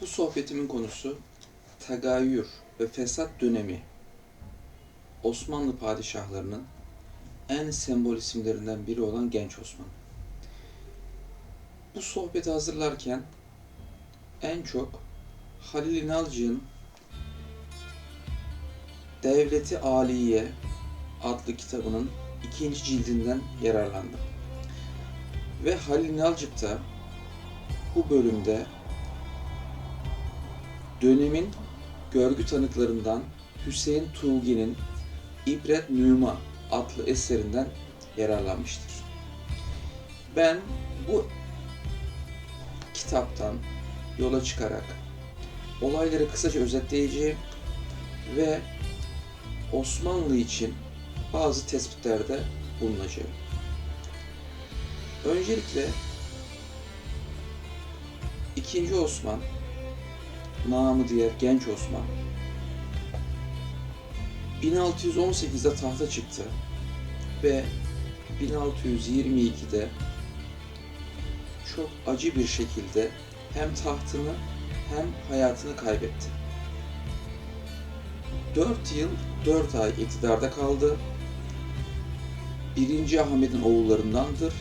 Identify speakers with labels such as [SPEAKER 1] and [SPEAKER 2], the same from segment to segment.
[SPEAKER 1] Bu sohbetimin konusu tagayyür ve fesat dönemi Osmanlı padişahlarının en sembol isimlerinden biri olan Genç Osman. Bu sohbeti hazırlarken en çok Halil İnalcı'nın Devleti Aliye adlı kitabının ikinci cildinden yararlandım. Ve Halil İnalcık da bu bölümde dönemin görgü tanıklarından Hüseyin Tuğgi'nin İbret Nüma adlı eserinden yararlanmıştır. Ben bu kitaptan yola çıkarak olayları kısaca özetleyeceğim ve Osmanlı için bazı tespitlerde bulunacağım. Öncelikle 2. Osman, namı diğer Genç Osman, 1618'de tahta çıktı ve 1622'de çok acı bir şekilde hem tahtını hem hayatını kaybetti. 4 yıl 4 ay iktidarda kaldı. 1. Ahmet'in oğullarındandır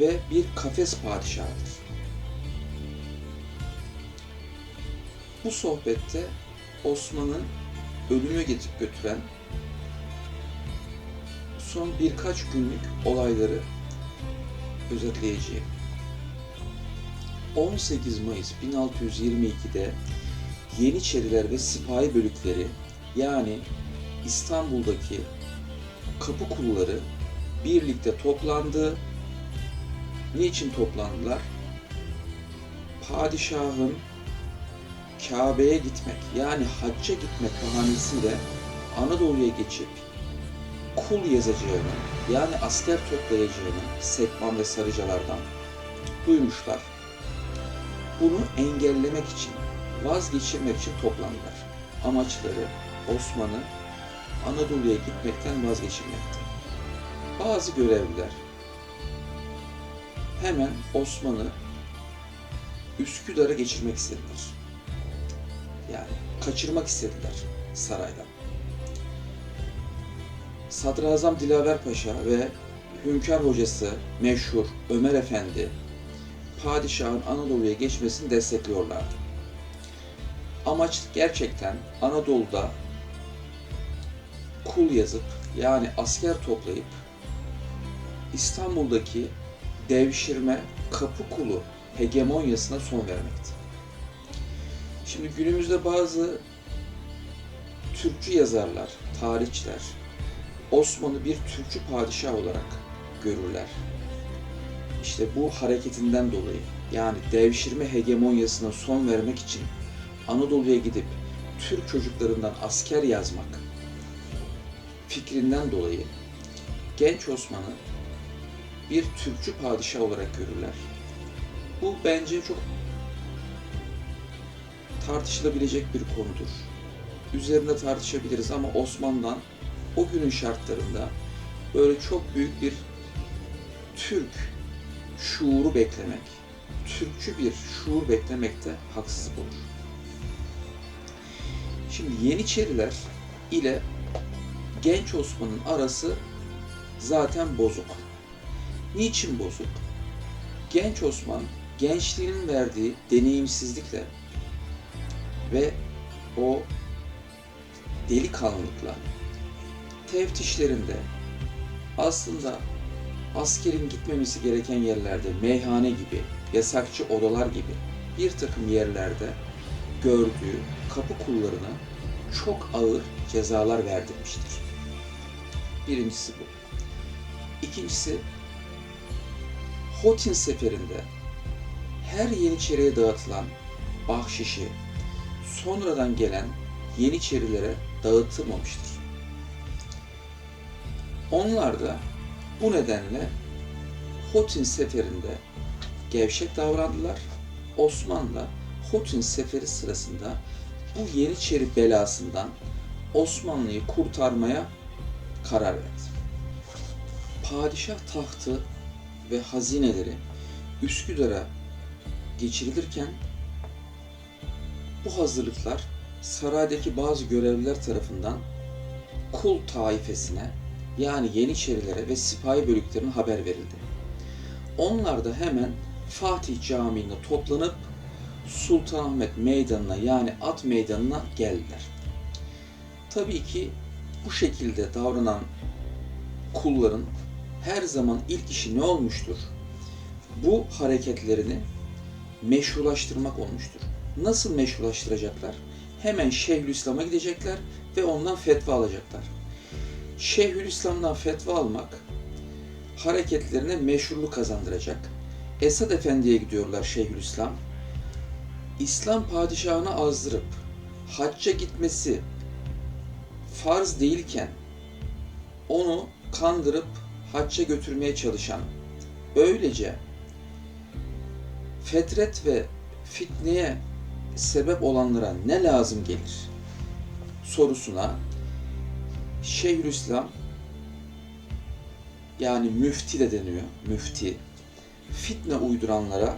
[SPEAKER 1] ve bir kafes padişahıdır. Bu sohbette Osman'ı ölüme getirip götüren son birkaç günlük olayları özetleyeceğim. 18 Mayıs 1622'de Yeniçeriler ve Sipahi bölükleri yani İstanbul'daki kapı kulları birlikte toplandı. Niçin toplandılar? Padişahın Kabe'ye gitmek yani hacca gitmek bahanesiyle Anadolu'ya geçip kul yazacağını yani asker toplayacağını Sekban ve Sarıcalardan duymuşlar. Bunu engellemek için, vazgeçirmek için toplandılar. Amaçları Osman'ı Anadolu'ya gitmekten vazgeçirmekti. Bazı görevliler hemen Osman'ı Üsküdar'a geçirmek istediler. Yani kaçırmak istediler saraydan. Sadrazam Dilaver Paşa ve hünkâr hocası meşhur Ömer Efendi padişahın Anadolu'ya geçmesini destekliyorlardı. Amaç gerçekten Anadolu'da kul yazıp yani asker toplayıp İstanbul'daki devşirme kapı kulu hegemonyasına son vermekti. Şimdi günümüzde bazı Türkçü yazarlar, tarihçiler Osman'ı bir Türkçü padişah olarak görürler. İşte bu hareketinden dolayı yani devşirme hegemonyasına son vermek için Anadolu'ya gidip Türk çocuklarından asker yazmak fikrinden dolayı genç Osman'ı bir Türkçü padişah olarak görürler. Bu bence çok tartışılabilecek bir konudur. Üzerinde tartışabiliriz ama Osman'dan o günün şartlarında böyle çok büyük bir Türk şuuru beklemek, Türkçü bir şuur beklemek de haksızlık olur. Şimdi Yeniçeriler ile Genç Osman'ın arası zaten bozuk. Niçin bozuk? Genç Osman gençliğinin verdiği deneyimsizlikle ve o delikanlılıkla teftişlerinde aslında askerin gitmemesi gereken yerlerde meyhane gibi, yasakçı odalar gibi bir takım yerlerde gördüğü kapı kullarına çok ağır cezalar verdirmiştir. Birincisi bu. İkincisi, Hotin seferinde her Yeniçeri'ye dağıtılan bahşişi sonradan gelen Yeniçerilere dağıtılmamıştır. Onlar da bu nedenle Hotin seferinde gevşek davrandılar. Osmanlı Hotin seferi sırasında bu Yeniçeri belasından Osmanlı'yı kurtarmaya karar verdi. Padişah tahtı ve hazineleri Üsküdar'a geçirilirken Bu hazırlıklar saraydaki bazı görevliler tarafından kul taifesine yani Yeniçerilere ve sipahi bölüklerine haber verildi. Onlar da hemen Fatih Camii'nde toplanıp Sultanahmet Meydanı'na yani At Meydanı'na geldiler. Tabii ki bu şekilde davranan kulların her zaman ilk işi ne olmuştur? Bu hareketlerini meşrulaştırmak olmuştur. Nasıl meşrulaştıracaklar? Hemen Şeyhülislam'a gidecekler ve ondan fetva alacaklar. Şeyhülislam'dan fetva almak hareketlerine meşruluk kazandıracak. Esad Efendi'ye gidiyorlar Şeyhülislam. İslam padişahını azdırıp hacca gitmesi farz değilken onu kandırıp hacca götürmeye çalışan, böylece fetret ve fitneye sebep olanlara ne lazım gelir sorusuna Şeyhülislam yani müfti de deniyor, müfti fitne uyduranlara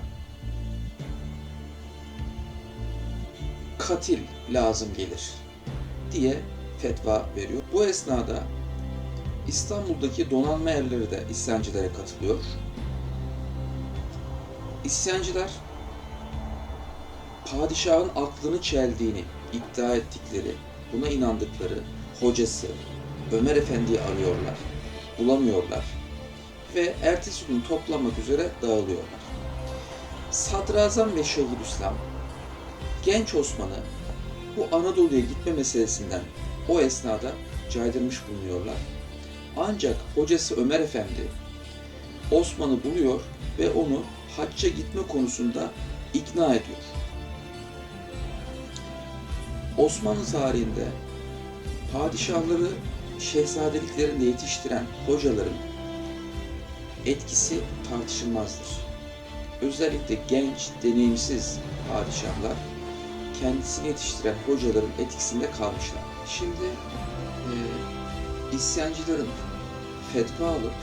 [SPEAKER 1] katil lazım gelir diye fetva veriyor. Bu esnada İstanbul'daki donanma erleri de isyancılara katılıyor. İsyancılar padişahın aklını çeldiğini iddia ettikleri, buna inandıkları hocası Ömer Efendi'yi arıyorlar, bulamıyorlar ve ertesi gün toplanmak üzere dağılıyorlar. Sadrazam ve Şeyhülislam genç Osman'ı bu Anadolu'ya gitme meselesinden o esnada caydırmış bulunuyorlar. Ancak hocası Ömer Efendi Osman'ı buluyor ve onu hacca gitme konusunda ikna ediyor. Osmanlı tarihinde padişahları şehzadeliklerinde yetiştiren hocaların etkisi tartışılmazdır. Özellikle genç, deneyimsiz padişahlar kendisini yetiştiren hocaların etkisinde kalmışlar. Şimdi e, isyancıların fetva alıp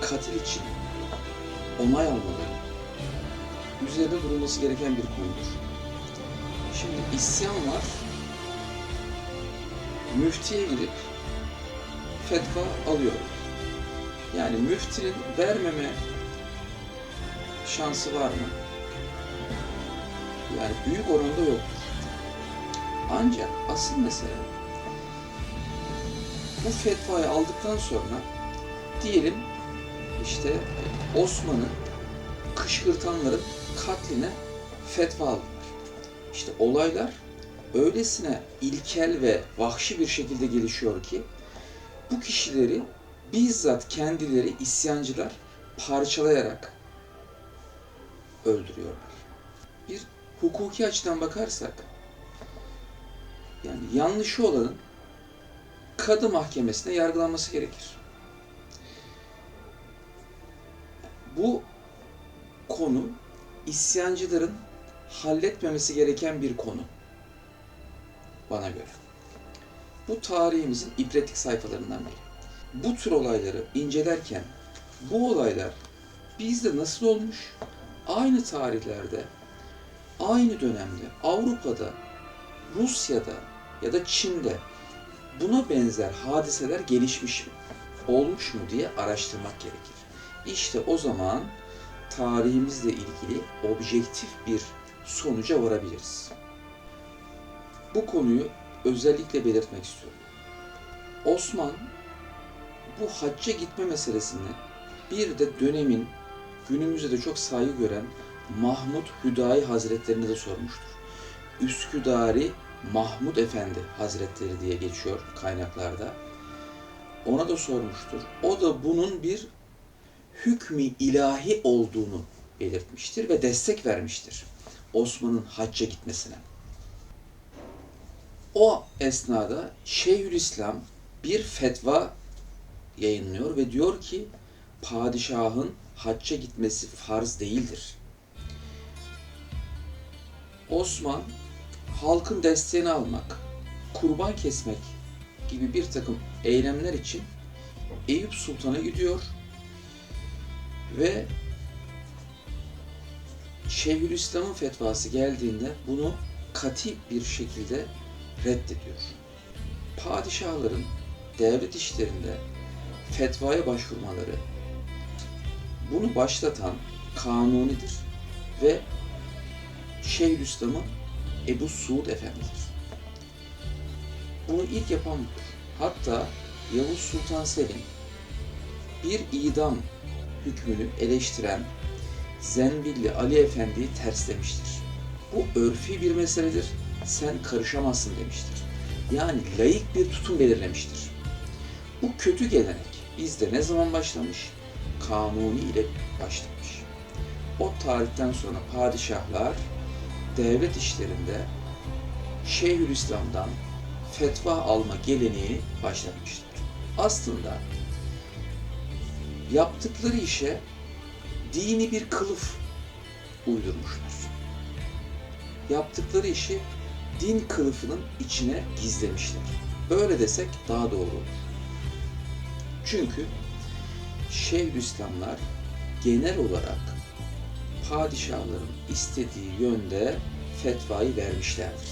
[SPEAKER 1] katil için onay almaları üzerinde durulması gereken bir konudur. Şimdi isyan var, müftiye gidip fetva alıyor. Yani müftinin vermeme şansı var mı? Yani büyük oranda yoktur. Ancak asıl mesele bu fetvayı aldıktan sonra diyelim işte Osman'ı kışkırtanların katline fetva aldılar. İşte olaylar öylesine ilkel ve vahşi bir şekilde gelişiyor ki bu kişileri bizzat kendileri isyancılar parçalayarak öldürüyorlar. Bir hukuki açıdan bakarsak yani yanlışı olanın kadı mahkemesinde yargılanması gerekir. Bu konu isyancıların halletmemesi gereken bir konu bana göre. Bu tarihimizin ibretlik sayfalarından biri. Bu tür olayları incelerken bu olaylar bizde nasıl olmuş? Aynı tarihlerde, aynı dönemde Avrupa'da, Rusya'da ya da Çin'de buna benzer hadiseler gelişmiş mi, olmuş mu diye araştırmak gerekir. İşte o zaman tarihimizle ilgili objektif bir sonuca varabiliriz. Bu konuyu özellikle belirtmek istiyorum. Osman bu hacca gitme meselesini bir de dönemin günümüzde de çok saygı gören Mahmud Hüdayi Hazretlerine de sormuştur. Üsküdari Mahmud Efendi Hazretleri diye geçiyor kaynaklarda. Ona da sormuştur. O da bunun bir hükmü ilahi olduğunu belirtmiştir ve destek vermiştir Osman'ın hacca gitmesine. O esnada Şeyhülislam bir fetva yayınlıyor ve diyor ki padişahın hacca gitmesi farz değildir. Osman halkın desteğini almak, kurban kesmek gibi bir takım eylemler için Eyüp Sultan'a gidiyor ve Şeyhülislam'ın fetvası geldiğinde bunu katip bir şekilde reddediyor. Padişahların devlet işlerinde fetvaya başvurmaları bunu başlatan Kanuni'dir ve Şeyhülislam'ın Ebu Suud Efendi'dir. Bunu ilk yapan budur. Hatta Yavuz Sultan Selim bir idam hükmünü eleştiren Zenbilli Ali Efendi'yi terslemiştir. Bu örfi bir meseledir, sen karışamazsın demiştir. Yani layık bir tutum belirlemiştir. Bu kötü gelenek bizde ne zaman başlamış? Kanuni ile başlamış. O tarihten sonra padişahlar devlet işlerinde Şeyhülislam'dan fetva alma geleneği başlatmışlar. Aslında yaptıkları işe dini bir kılıf uydurmuşlar. Yaptıkları işi din kılıfının içine gizlemişler. Böyle desek daha doğru olur. Çünkü Şeyhülislamlar genel olarak padişahların istediği yönde fetvayı vermişlerdir.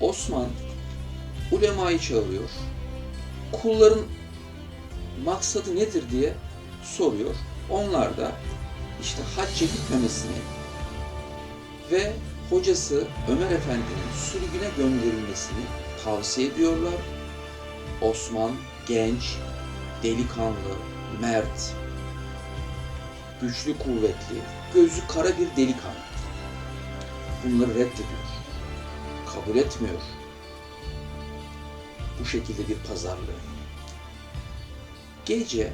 [SPEAKER 1] Osman ulemayı çağırıyor. Kulların maksadı nedir diye soruyor. Onlar da işte hacca gitmemesini ve hocası Ömer Efendi'nin sürgüne gönderilmesini tavsiye ediyorlar. Osman genç, delikanlı, mert, güçlü kuvvetli, gözü kara bir delikanlı. Bunları reddediyor. Kabul etmiyor. Bu şekilde bir pazarlığı. Gece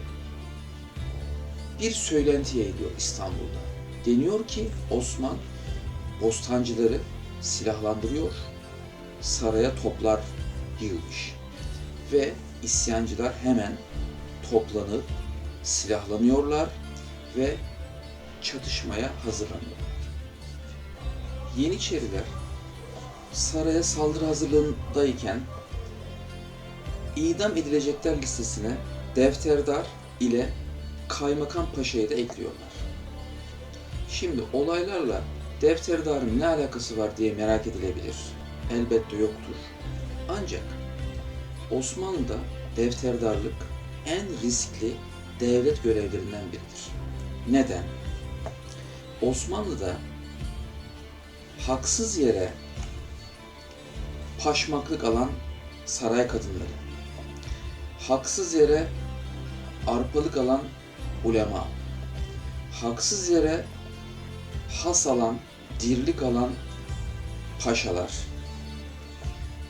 [SPEAKER 1] bir söylenti yayılıyor İstanbul'da. Deniyor ki Osman bostancıları silahlandırıyor, saraya toplar yığmış ve isyancılar hemen toplanıp silahlanıyorlar ve çatışmaya hazırlanıyorlar. Yeniçeriler saraya saldırı hazırlığındayken idam edilecekler listesine Defterdar ile Kaymakam Paşa'yı da ekliyorlar. Şimdi olaylarla Defterdar'ın ne alakası var diye merak edilebilir. Elbette yoktur. Ancak Osmanlı'da defterdarlık en riskli devlet görevlerinden biridir. Neden? Osmanlı'da haksız yere paşmaklık alan saray kadınları, haksız yere arpalık alan ulema, haksız yere has alan, dirlik alan paşalar,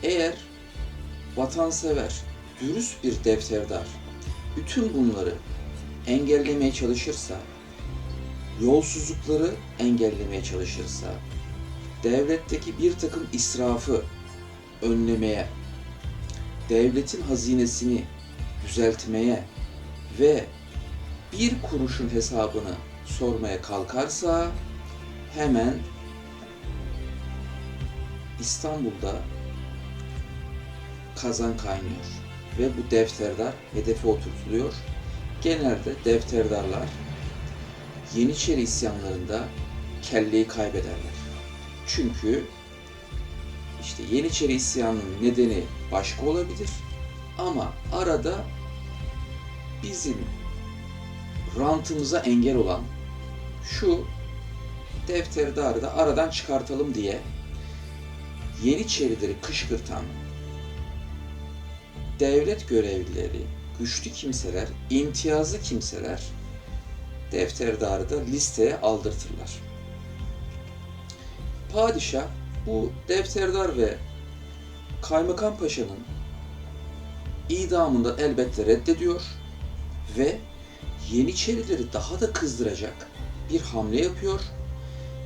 [SPEAKER 1] eğer vatansever, dürüst bir defterdar bütün bunları engellemeye çalışırsa, yolsuzlukları engellemeye çalışırsa, devletteki bir takım israfı önlemeye, devletin hazinesini düzeltmeye ve bir kuruşun hesabını sormaya kalkarsa hemen İstanbul'da kazan kaynıyor ve bu defterdar hedefe oturtuluyor. Genelde defterdarlar Yeniçeri isyanlarında kelleyi kaybederler. Çünkü işte Yeniçeri isyanının nedeni başka olabilir ama arada bizim rantımıza engel olan şu defterdarı da aradan çıkartalım diye Yeniçerileri kışkırtan devlet görevlileri, güçlü kimseler, imtiyazlı kimseler defterdarı da listeye aldırtırlar. Padişah bu defterdar ve Kaymakam Paşa'nın idamını elbette reddediyor ve Yeniçerileri daha da kızdıracak bir hamle yapıyor.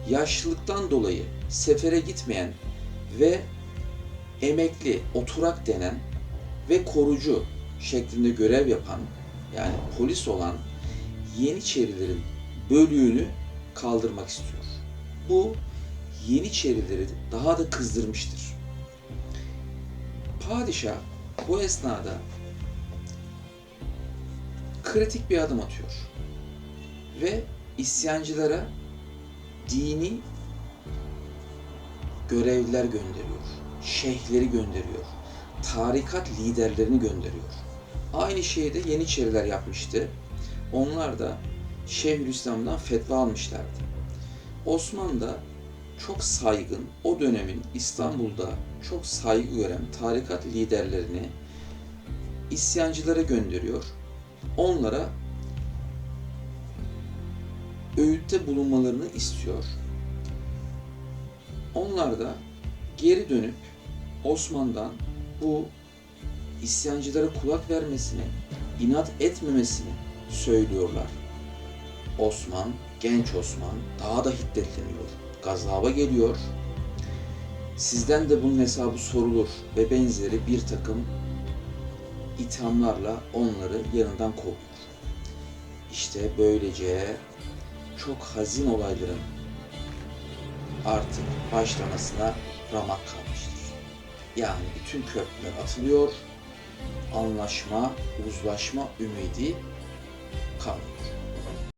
[SPEAKER 1] Yaşlılıktan dolayı sefere gitmeyen ve emekli, oturak denen ve korucu şeklinde görev yapan yani polis olan Yeniçerilerin bölüğünü kaldırmak istiyor. Bu Yeniçerileri daha da kızdırmıştır. Padişah bu esnada kritik bir adım atıyor ve isyancılara dini görevliler gönderiyor. Şeyhleri gönderiyor. Tarikat liderlerini gönderiyor. Aynı şeyi de Yeniçeriler yapmıştı. Onlar da Şeyhülislam'dan fetva almışlardı. Osman da çok saygın, o dönemin İstanbul'da çok saygı gören tarikat liderlerini isyancılara gönderiyor. Onlara öğütte bulunmalarını istiyor. Onlar da geri dönüp Osman'dan bu isyancılara kulak vermesini, inat etmemesini söylüyorlar. Osman, genç Osman daha da hiddetleniyor. Gazaba geliyor. Sizden de bunun hesabı sorulur ve benzeri bir takım ithamlarla onları yanından kovuyor. İşte böylece çok hazin olayların artık başlamasına ramak kalmıştır. Yani bütün köprüler atılıyor, anlaşma, uzlaşma ümidi kalmıyor.